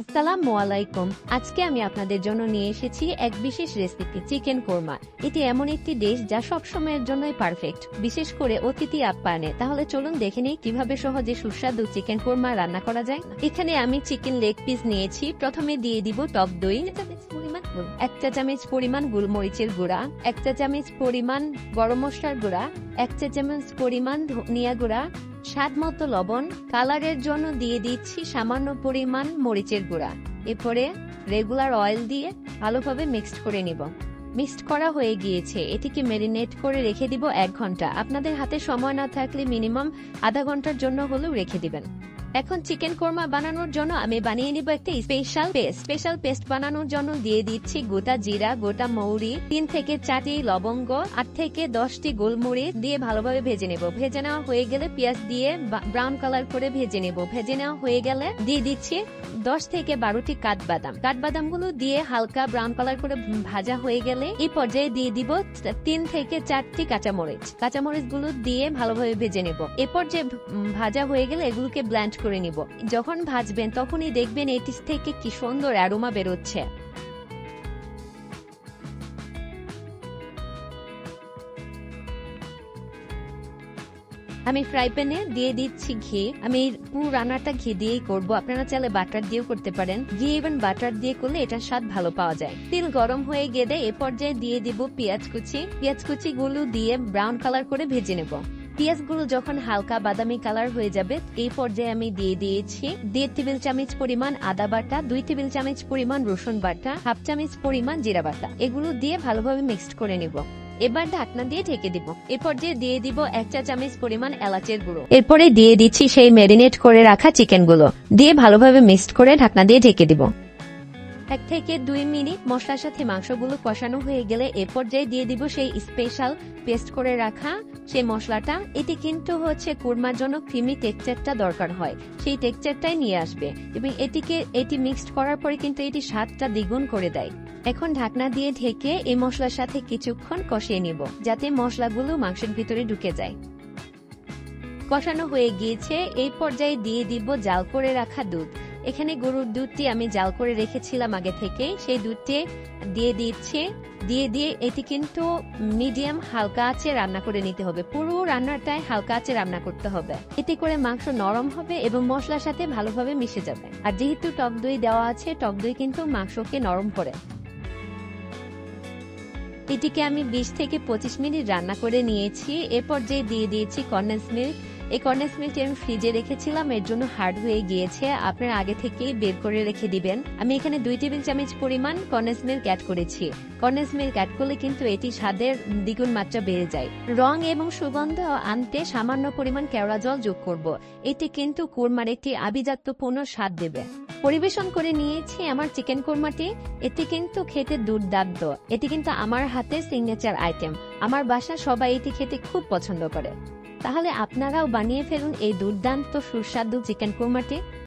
আসসালামু আলাইকুম আজকে আমি আপনাদের জন্য নিয়ে এসেছি এক বিশেষ রেসিপি চিকেন কোরমা। এটি এমন একটি ডিশ যা সব সময়ের জন্যই পারফেক্ট। বিশেষ করে অতিথি আপ্যায়নে। তাহলে চলুন দেখে নিই কীভাবে সহজে সুস্বাদু চিকেন কোরমা রান্না করা যায়। এখানে আমি চিকেন লেগ পিস নিয়েছি। প্রথমে দিয়ে দিব টক দই। এক চা চামচ পরিমাণ গোলমরিচের গুঁড়া। এক চা চামচ পরিমাণ গরম মশলার গুঁড়া। এক চা চামচ পরিমাণ ধনিয়া গুঁড়া। স্বাদ মতো লবণ, কালারের জন্য দিয়ে দিচ্ছি সামান্য পরিমাণ মরিচের গুঁড়া। এরপরে রেগুলার অয়েল দিয়ে ভালোভাবে মিক্সড করে নিব। মিক্সড করা হয়ে গিয়েছে। এটিকে ম্যারিনেট করে রেখে দিব এক ঘণ্টা। আপনাদের হাতে সময় না থাকলে মিনিমাম আধা ঘণ্টার জন্য হলেও রেখে দিবেন। এখন চিকেন কোরমা বানানোর জন্য আমি বানিয়ে নিব একটা স্পেশাল পেস্ট স্পেশাল পেস্ট বানানোর জন্য দিয়ে দিচ্ছি গোটা জিরা, গোটা মৌরি, তিন থেকে চারটি লবঙ্গ, আট থেকে দশটি গোলমরিচ দিয়ে ভালোভাবে ভেজে নেব। ভেজে নেওয়া হয়ে গেলে পেঁয়াজ দিয়ে ব্রাউন কালার করে ভেজে নেব। ভেজে নেওয়া হয়ে গেলে দিয়ে দিচ্ছি দশ থেকে বারোটি কাঠবাদাম। কাঠবাদামগুলো দিয়ে হালকা ব্রাউন কালার করে ভাজা হয়ে গেলে এই পর্যায়ে দিয়ে দিব তিন থেকে চারটি কাঁচামরিচ। কাঁচামরিচগুলো দিয়ে ভালোভাবে ভেজে নেব। এ পর্যায়ে ভাজা হয়ে গেলে এগুলোকে ব্ল্যান্ড করে নিব। যখন ভাজবেন তখনই দেখবেন এটি থেকে কি সুন্দর অ্যারোমা বেরোচ্ছে। আমি ফ্রাই প্যানে দিয়ে দিচ্ছি ঘি। আমি পুরো রান্নাটা ঘি দিয়েই করব। আপনারা চাইলে বাটার দিয়েও করতে পারেন। ঘি এবং বাটার দিয়ে করলে এটার স্বাদ ভালো পাওয়া যায়। তেল গরম হয়ে গেলে এ পর্যায়ে দিয়ে দিব পেঁয়াজ কুচি। পেঁয়াজ কুচি গুলো দিয়ে ব্রাউন কালার করে ভেজে নেব। পেঁয়াজগুলো যখন হালকা বাদামি কালার হয়ে যাবে, এই পর্যায়ে আমি দিয়ে দিয়েছি দেড় টেবিল চামচ পরিমাণ আদা বাটা, দুই টেবিল চামচ পরিমাণ রসুন বাটা, হাফ চামচ পরিমাণ জিরা বাটা। এগুলো দিয়ে ভালোভাবে মিক্সড করে নিব। এবার ঢাকনা দিয়ে ঢেকে দিব। এ পর্যায়ে দিয়ে দিব এক চা চামচ পরিমাণ এলাচের গুঁড়ো। এরপরে দিয়ে দিচ্ছি সেই ম্যারিনেট করে রাখা চিকেনগুলো দিয়ে ভালোভাবে মিক্সড করে ঢাকনা দিয়ে ঢেকে দিব। এক থেকে দুই মিনিট মশলার সাথে মাংসগুলো কষানো হয়ে গেলে এ পর্যায়ে দিয়ে দিব সেই স্পেশাল পেস্ট করে রাখা সেই মশলাটা। এটি কিন্তু হচ্ছে কুরমার জন্য ক্রিমি টেক্সচারটা দরকার হয়। সেই টেক্সচারটাই নিয়ে আসবে এবং এটিকে এটি মিক্সড করার পরে কিন্তু এটি স্বাদটা দ্বিগুণ করে দেয়। এখন ঢাকনা দিয়ে ঢেকে এই মশলার সাথে কিছুক্ষণ কষিয়ে নিব যাতে মশলাগুলো মাংসের ভিতরে ঢুকে যায়। কষানো হয়ে গিয়েছে। এই পর্যায়ে দিয়ে দিব জাল করে রাখা দুধ। এখানে গরুর দুধটি আমি জাল করে রেখেছিলাম আগে থেকে সেই দুধটি দিয়ে দিচ্ছে। দিয়ে দিয়ে এটি কিন্তু মিডিয়াম হালকা আঁচে রান্না করে নিতে হবে। পুরো রান্নাটাই হালকা আঁচে রান্না করতে হবে। এতে করে মাংস নরম হবে এবং মশলার সাথে ভালোভাবে মিশে যাবে। আর যেহেতু টক দই দেওয়া আছে, টক দই কিন্তু মাংসকে নরম করে। এটিকে আমি বিশ থেকে পঁচিশ মিনিট রান্না করে নিয়েছি। এরপর যে দিয়ে দিয়েছি কন্ডেন্স মিল্ক এই কন্ডেন্স মিল্কটি আমি ফ্রিজে রেখেছিলাম, এর জন্য হার্ড হয়ে গিয়েছে। আপনারা আগে থেকেই বের করে রেখে দিবেন। আমি এখানে দুই টেবিল চামচ পরিমাণ কন্ডেন্স মিল্ক অ্যাড করেছি। কন্ডেন্স মিল্ক অ্যাড করলে কিন্তু এটি স্বাদের দ্বিগুণ মাত্রা বেড়ে যায়। রং এবং সুগন্ধ আনতে সামান্য পরিমাণ কেওড়া জল যোগ করব। এটি কিন্তু কোরমার একটি আভিজাত্যপূর্ণ স্বাদ দেবে। পরিবেশন করে নিয়েছি আমার চিকেন কোরমাটি। এটি কিন্তু খেতে দুর্দান্ত। এটি কিন্তু আমার হাতে সিগনেচার আইটেম আমার বাসা সবাই এটি খেতে খুব পছন্দ করে। তাহলে আপনারাও বানিয়ে ফেলুন এই দুর্দান্ত সুস্বাদু চিকেন কোরমাটি